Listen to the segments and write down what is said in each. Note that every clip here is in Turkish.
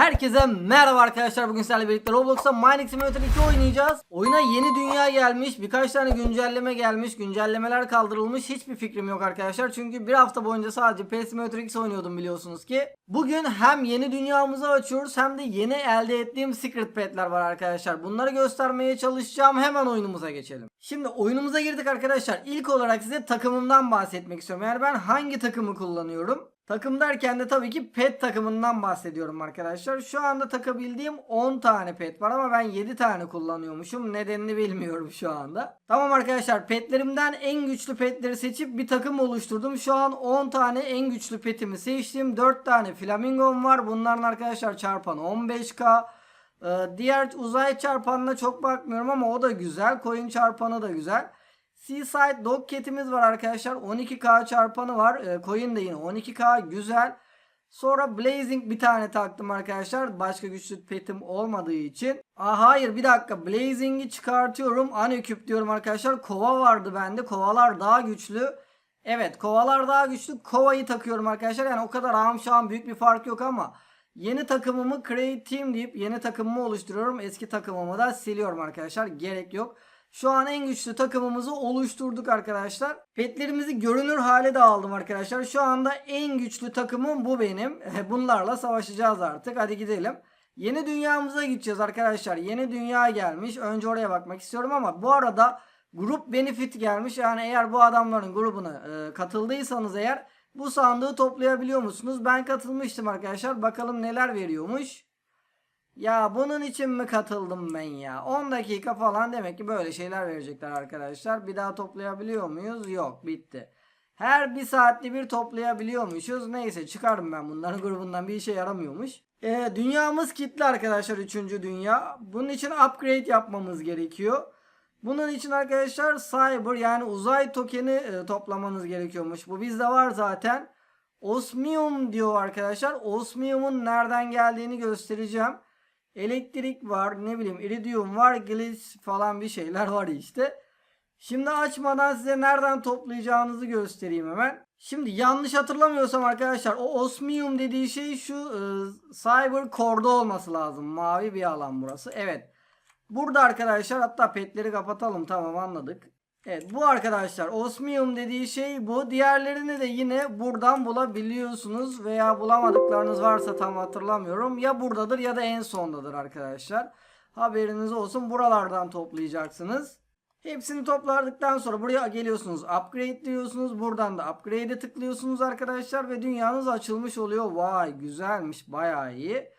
Herkese merhaba arkadaşlar. Bugün sizlerle birlikte Roblox'ta Mining Simulator 2 oynayacağız. Oyuna yeni dünya gelmiş. Birkaç tane güncelleme gelmiş. Güncellemeler kaldırılmış. Hiçbir fikrim yok arkadaşlar. Çünkü bir hafta boyunca sadece PS Simulator 2 oynuyordum biliyorsunuz ki. Bugün hem yeni dünyamızı açıyoruz hem de yeni elde ettiğim Secret Pet'ler var arkadaşlar. Bunları göstermeye çalışacağım. Hemen oyunumuza geçelim. Şimdi oyunumuza girdik arkadaşlar. İlk olarak size takımımdan bahsetmek istiyorum. Yani ben hangi takımı kullanıyorum? Takım derken de tabii ki pet takımından bahsediyorum arkadaşlar. Şu anda takabildiğim 10 tane pet var ama ben 7 tane kullanıyormuşum. Nedenini bilmiyorum şu anda. Tamam arkadaşlar petlerimden en güçlü petleri seçip bir takım oluşturdum. Şu an 10 tane en güçlü petimi seçtim. 4 tane flamingom var. Bunların arkadaşlar çarpanı 15k. Ee, diğer uzay çarpanına çok bakmıyorum ama o da güzel. Coin çarpanı da güzel. Seaside Dog Cat'imiz var arkadaşlar. 12k çarpanı var. E, coin de yine 12k güzel. Sonra Blazing bir tane taktım arkadaşlar. Başka güçlü petim olmadığı için. Aa, hayır bir dakika. Blazing'i çıkartıyorum. Aneküp diyorum arkadaşlar. Kova vardı bende. Kovalar daha güçlü. Evet kovalar daha güçlü. Kovayı takıyorum arkadaşlar. Yani o kadar amşam büyük bir fark yok ama. Yeni takımımı Create Team deyip yeni takımımı oluşturuyorum. Eski takımımı da siliyorum arkadaşlar. Gerek yok. Şu an en güçlü takımımızı oluşturduk arkadaşlar. Petlerimizi görünür hale de aldım arkadaşlar. Şu anda en güçlü takımım bu benim. Bunlarla savaşacağız artık. Hadi gidelim. Yeni dünyamıza gideceğiz arkadaşlar. Yeni dünya gelmiş. Önce oraya bakmak istiyorum ama bu arada grup benefit gelmiş. Yani eğer bu adamların grubuna e, katıldıysanız eğer bu sandığı toplayabiliyor musunuz? Ben katılmıştım arkadaşlar. Bakalım neler veriyormuş. Ya bunun için mi katıldım ben ya? 10 dakika falan demek ki böyle şeyler verecekler arkadaşlar. Bir daha toplayabiliyor muyuz? Yok bitti. Her bir saatte bir toplayabiliyormuşuz. Neyse çıkarım ben bunların grubundan bir işe yaramıyormuş. Ee, dünyamız kitli arkadaşlar 3. dünya. Bunun için upgrade yapmamız gerekiyor. Bunun için arkadaşlar cyber yani uzay tokeni e, toplamanız gerekiyormuş. Bu bizde var zaten. Osmium diyor arkadaşlar. Osmium'un nereden geldiğini göstereceğim. Elektrik var ne bileyim iridium var glitch falan bir şeyler var işte. Şimdi açmadan size nereden toplayacağınızı göstereyim hemen. Şimdi yanlış hatırlamıyorsam arkadaşlar o osmium dediği şey şu e, cyber core'da olması lazım. Mavi bir alan burası. Evet. Burada arkadaşlar hatta petleri kapatalım tamam anladık. Evet bu arkadaşlar osmium dediği şey bu. Diğerlerini de yine buradan bulabiliyorsunuz veya bulamadıklarınız varsa tam hatırlamıyorum. Ya buradadır ya da en sondadır arkadaşlar. Haberiniz olsun buralardan toplayacaksınız. Hepsini topladıktan sonra buraya geliyorsunuz. Upgrade diyorsunuz. Buradan da upgrade'e tıklıyorsunuz arkadaşlar ve dünyanız açılmış oluyor. Vay güzelmiş bayağı iyi.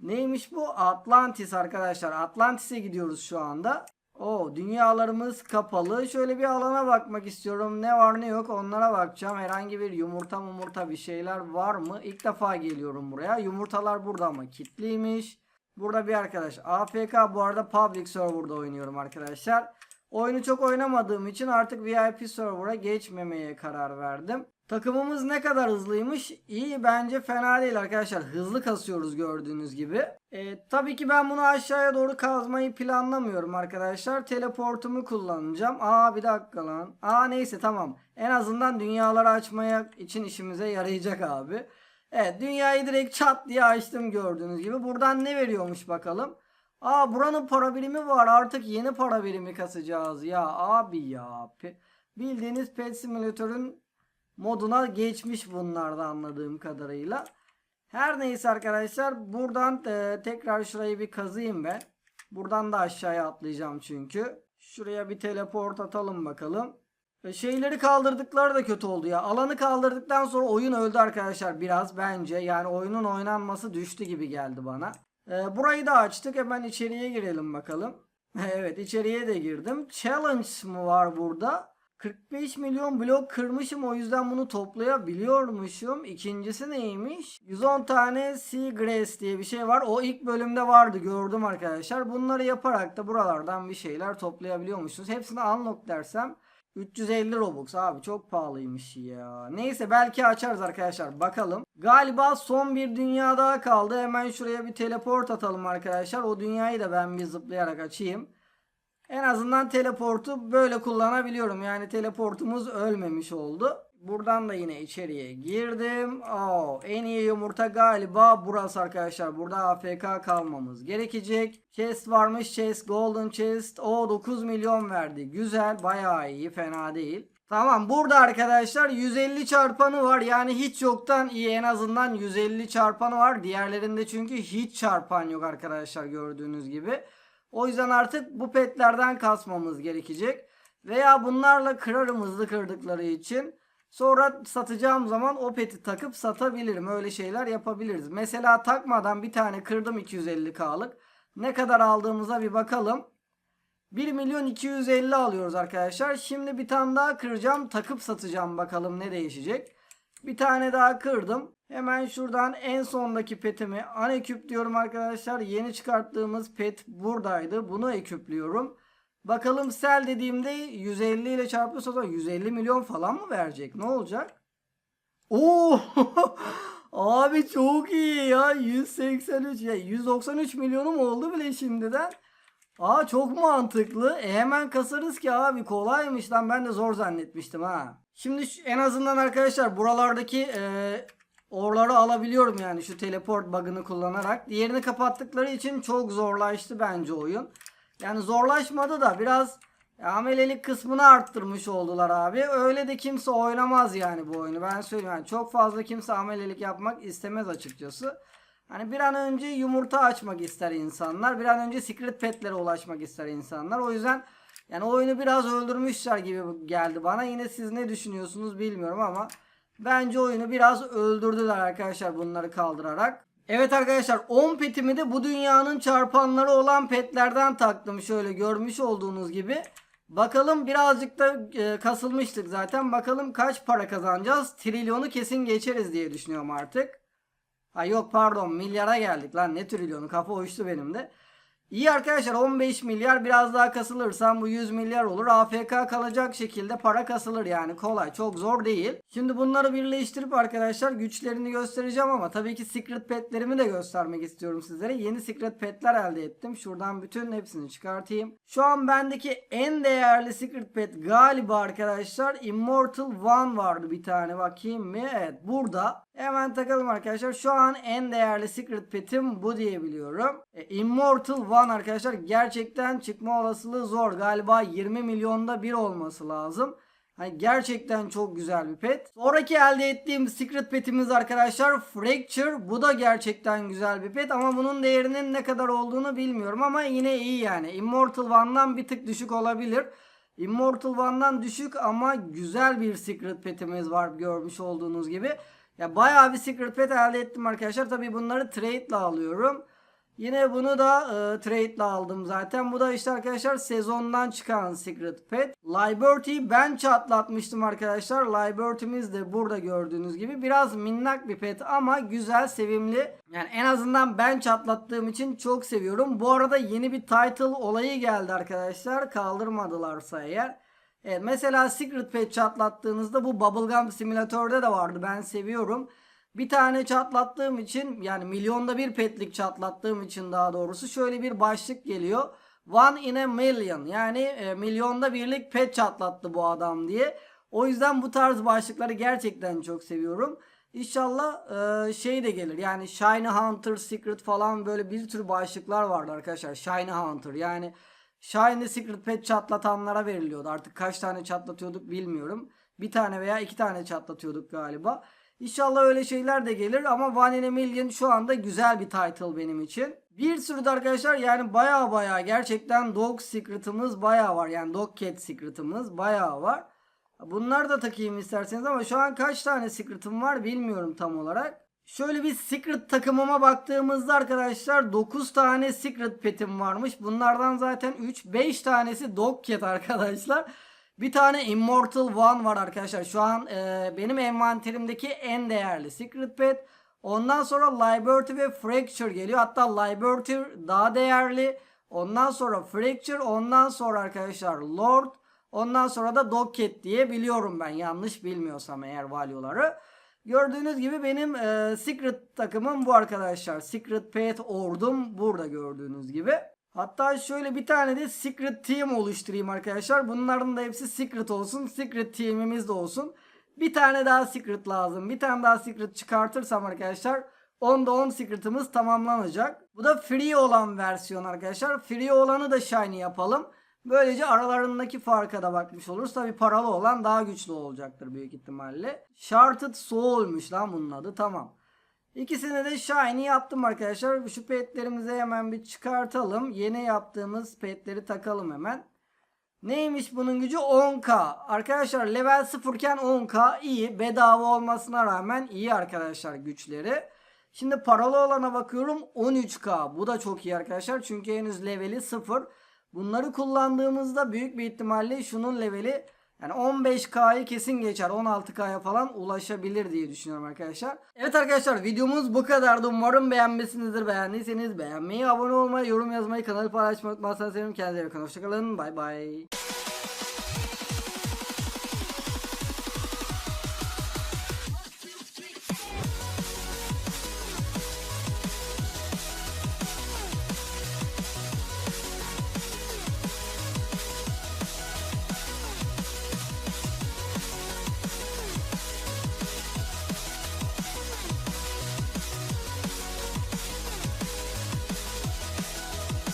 Neymiş bu? Atlantis arkadaşlar. Atlantis'e gidiyoruz şu anda. O dünyalarımız kapalı. Şöyle bir alana bakmak istiyorum. Ne var ne yok onlara bakacağım. Herhangi bir yumurta mumurta bir şeyler var mı? İlk defa geliyorum buraya. Yumurtalar burada ama kilitliymiş. Burada bir arkadaş AFK bu arada public server'da oynuyorum arkadaşlar. Oyunu çok oynamadığım için artık VIP server'a geçmemeye karar verdim. Takımımız ne kadar hızlıymış? İyi bence fena değil arkadaşlar. Hızlı kasıyoruz gördüğünüz gibi. E, tabii ki ben bunu aşağıya doğru kazmayı planlamıyorum arkadaşlar. Teleportumu kullanacağım. Aa bir dakika lan. Aa neyse tamam. En azından dünyaları açmaya için işimize yarayacak abi. Evet dünyayı direkt çat diye açtım gördüğünüz gibi. Buradan ne veriyormuş bakalım. Aa buranın para birimi var. Artık yeni para birimi kasacağız. Ya abi ya. Bildiğiniz Pet Simulator'ın moduna geçmiş bunlarda anladığım kadarıyla. Her neyse arkadaşlar buradan e, tekrar şurayı bir kazıyım ben. Buradan da aşağıya atlayacağım çünkü. Şuraya bir teleport atalım bakalım. E, şeyleri kaldırdıkları da kötü oldu ya. Alanı kaldırdıktan sonra oyun öldü arkadaşlar biraz bence. Yani oyunun oynanması düştü gibi geldi bana. E, burayı da açtık. Hemen içeriye girelim bakalım. evet içeriye de girdim. Challenge mı var burada? 45 milyon blok kırmışım o yüzden bunu toplayabiliyormuşum. İkincisi neymiş? 110 tane Seagrass diye bir şey var. O ilk bölümde vardı gördüm arkadaşlar. Bunları yaparak da buralardan bir şeyler toplayabiliyormuşsunuz. Hepsini unlock dersem 350 Robux abi çok pahalıymış ya. Neyse belki açarız arkadaşlar bakalım. Galiba son bir dünya daha kaldı. Hemen şuraya bir teleport atalım arkadaşlar. O dünyayı da ben bir zıplayarak açayım. En azından teleportu böyle kullanabiliyorum. Yani teleportumuz ölmemiş oldu. Buradan da yine içeriye girdim. Oo, en iyi yumurta galiba burası arkadaşlar. Burada AFK kalmamız gerekecek. Chest varmış. Chest Golden Chest. O 9 milyon verdi. Güzel. Bayağı iyi. Fena değil. Tamam burada arkadaşlar 150 çarpanı var. Yani hiç yoktan iyi en azından 150 çarpanı var. Diğerlerinde çünkü hiç çarpan yok arkadaşlar gördüğünüz gibi. O yüzden artık bu petlerden kasmamız gerekecek. Veya bunlarla kırarım hızlı kırdıkları için. Sonra satacağım zaman o peti takıp satabilirim. Öyle şeyler yapabiliriz. Mesela takmadan bir tane kırdım 250k'lık. Ne kadar aldığımıza bir bakalım. 1 milyon 250 alıyoruz arkadaşlar. Şimdi bir tane daha kıracağım. Takıp satacağım bakalım ne değişecek. Bir tane daha kırdım. Hemen şuradan en sondaki petimi aneküp diyorum arkadaşlar. Yeni çıkarttığımız pet buradaydı. Bunu eküplüyorum. Bakalım sel dediğimde 150 ile çarpıyorsa da 150 milyon falan mı verecek? Ne olacak? Oo! Abi çok iyi ya. 183 ya 193 milyonum oldu bile şimdiden. Aa çok mantıklı. E hemen kasarız ki abi kolaymış lan ben de zor zannetmiştim ha. Şimdi şu- en azından arkadaşlar buralardaki e, orları alabiliyorum yani şu teleport bug'ını kullanarak. Diğerini kapattıkları için çok zorlaştı bence oyun. Yani zorlaşmadı da biraz amelelik kısmını arttırmış oldular abi. Öyle de kimse oynamaz yani bu oyunu. Ben söyleyeyim yani çok fazla kimse amelelik yapmak istemez açıkçası. Hani bir an önce yumurta açmak ister insanlar. Bir an önce secret petlere ulaşmak ister insanlar. O yüzden yani oyunu biraz öldürmüşler gibi geldi bana. Yine siz ne düşünüyorsunuz bilmiyorum ama bence oyunu biraz öldürdüler arkadaşlar bunları kaldırarak. Evet arkadaşlar 10 petimi de bu dünyanın çarpanları olan petlerden taktım. Şöyle görmüş olduğunuz gibi. Bakalım birazcık da e, kasılmıştık zaten. Bakalım kaç para kazanacağız. Trilyonu kesin geçeriz diye düşünüyorum artık. Ha yok pardon milyara geldik lan ne trilyonu kafa uçtu benim de. İyi arkadaşlar 15 milyar biraz daha kasılırsam bu 100 milyar olur. AFK kalacak şekilde para kasılır yani kolay çok zor değil. Şimdi bunları birleştirip arkadaşlar güçlerini göstereceğim ama tabii ki secret petlerimi de göstermek istiyorum sizlere. Yeni secret petler elde ettim. Şuradan bütün hepsini çıkartayım. Şu an bendeki en değerli secret pet galiba arkadaşlar Immortal One vardı bir tane bakayım mı? Evet burada. Hemen takalım arkadaşlar. Şu an en değerli secret petim bu diyebiliyorum. E, Immortal One arkadaşlar gerçekten çıkma olasılığı zor. Galiba 20 milyonda bir olması lazım. Hani gerçekten çok güzel bir pet. Sonraki elde ettiğim secret petimiz arkadaşlar Fracture. Bu da gerçekten güzel bir pet ama bunun değerinin ne kadar olduğunu bilmiyorum ama yine iyi yani. Immortal One'dan bir tık düşük olabilir. Immortal One'dan düşük ama güzel bir secret petimiz var görmüş olduğunuz gibi. Ya bayağı bir secret pet elde ettim arkadaşlar. Tabii bunları trade ile alıyorum. Yine bunu da e, trade ile aldım zaten. Bu da işte arkadaşlar sezondan çıkan secret pet. Liberty'yi ben çatlatmıştım arkadaşlar. Liberty'miz de burada gördüğünüz gibi. Biraz minnak bir pet ama güzel, sevimli. Yani en azından ben çatlattığım için çok seviyorum. Bu arada yeni bir title olayı geldi arkadaşlar. Kaldırmadılarsa eğer. Evet, mesela Secret Pet çatlattığınızda bu Bubblegum Simülatör'de de vardı. Ben seviyorum. Bir tane çatlattığım için yani milyonda bir petlik çatlattığım için daha doğrusu şöyle bir başlık geliyor. One in a million yani e, milyonda birlik pet çatlattı bu adam diye. O yüzden bu tarz başlıkları gerçekten çok seviyorum. İnşallah e, şey de gelir yani Shiny Hunter Secret falan böyle bir tür başlıklar vardı arkadaşlar. Shiny Hunter yani Shiny Secret Pet çatlatanlara veriliyordu. Artık kaç tane çatlatıyorduk bilmiyorum. Bir tane veya iki tane çatlatıyorduk galiba. İnşallah öyle şeyler de gelir ama One in a Million şu anda güzel bir title benim için. Bir sürü de arkadaşlar yani baya baya gerçekten Dog Secret'ımız baya var. Yani Dog Cat Secret'ımız baya var. Bunlar da takayım isterseniz ama şu an kaç tane Secret'ım var bilmiyorum tam olarak. Şöyle bir Secret takımıma baktığımızda arkadaşlar 9 tane Secret petim varmış. Bunlardan zaten 3-5 tanesi Dog Cat arkadaşlar. Bir tane Immortal One var arkadaşlar. Şu an e, benim envanterimdeki en değerli Secret Pet. Ondan sonra Liberty ve Fracture geliyor. Hatta Liberty daha değerli. Ondan sonra Fracture. Ondan sonra arkadaşlar Lord. Ondan sonra da Dog Cat diye biliyorum ben. Yanlış bilmiyorsam eğer value'ları. Gördüğünüz gibi benim e, Secret takımım bu arkadaşlar. Secret Pet ordum burada gördüğünüz gibi. Hatta şöyle bir tane de Secret Team oluşturayım arkadaşlar. Bunların da hepsi Secret olsun. Secret Team'imiz de olsun. Bir tane daha secret lazım. Bir tane daha secret çıkartırsam arkadaşlar 10'da 10 secret'ımız tamamlanacak. Bu da free olan versiyon arkadaşlar. Free olanı da shiny yapalım. Böylece aralarındaki farka da bakmış oluruz. Tabi paralı olan daha güçlü olacaktır büyük ihtimalle. Sharded Soul'muş lan bunun adı. Tamam. İkisini de shiny yaptım arkadaşlar. Şu petlerimizi hemen bir çıkartalım. Yeni yaptığımız petleri takalım hemen. Neymiş bunun gücü 10k. Arkadaşlar level 0 iken 10k iyi. Bedava olmasına rağmen iyi arkadaşlar güçleri. Şimdi paralı olana bakıyorum 13k. Bu da çok iyi arkadaşlar. Çünkü henüz leveli 0. Bunları kullandığımızda büyük bir ihtimalle şunun leveli yani 15K'yı kesin geçer. 16K'ya falan ulaşabilir diye düşünüyorum arkadaşlar. Evet arkadaşlar videomuz bu kadardı. Umarım beğenmişsinizdir. Beğendiyseniz beğenmeyi, abone olmayı, yorum yazmayı, kanalı paylaşmayı unutmazsanız sevinirim. Kendinize iyi bakın. Hoşçakalın. Bay bay.